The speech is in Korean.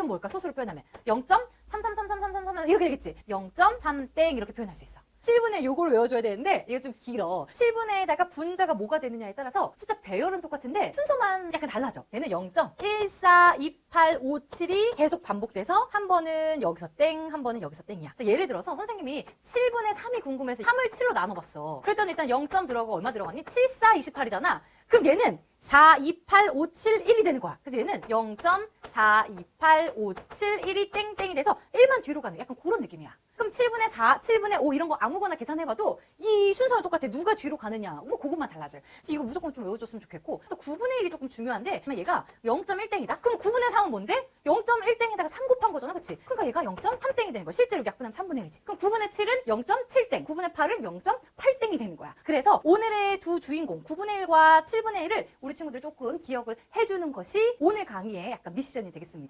1은 뭘까? 소수로 표현하면 0.33333333 이렇게 되겠지. 0.3땡 이렇게 표현할 수 있어. 7분의 요걸 외워줘야 되는데 이거 좀 길어. 7분에다가 분자가 뭐가 되느냐에 따라서 숫자 배열은 똑같은데 순서만 약간 달라져. 얘는 0.142857이 계속 반복돼서 한 번은 여기서 땡, 한 번은 여기서 땡이야. 자, 예를 들어서 선생님이 7분의 3이 궁금해서 3을 7로 나눠봤어. 그랬더니 일단 0점 들어가고 얼마 들어가니? 7, 4, 28이잖아. 그럼 얘는 4, 2, 8, 5, 7, 1이 되는 거야. 그래서 얘는 0.4, 2, 8, 5, 7, 1이 땡땡이 돼서 1만 뒤로 가는 약간 그런 느낌이야. 그럼 7분의 4, 7분의 5 이런 거 아무거나 계산해봐도 이 순서는 똑같아. 누가 뒤로 가느냐. 뭐 그것만 달라져요. 그래서 이거 무조건 좀 외워줬으면 좋겠고 또 9분의 1이 조금 중요한데 얘가 0.1땡이다? 그럼 9분의 3은 뭔데? 0.1땡에다가 3 곱한 거잖아. 그치? 그러니까 얘가 0.3땡이 되는 거야. 실제로 약분하면 3분의 1이지. 그럼 9분의 7은 0.7땡, 9분의 8은 0.8땡이 되는 거야. 그래서 오늘의 두 주인공 9분의 1과 7분의 1을 우리 친구들 조금 기억을 해주는 것이 오늘 강의의 약간 미션이 되겠습니다.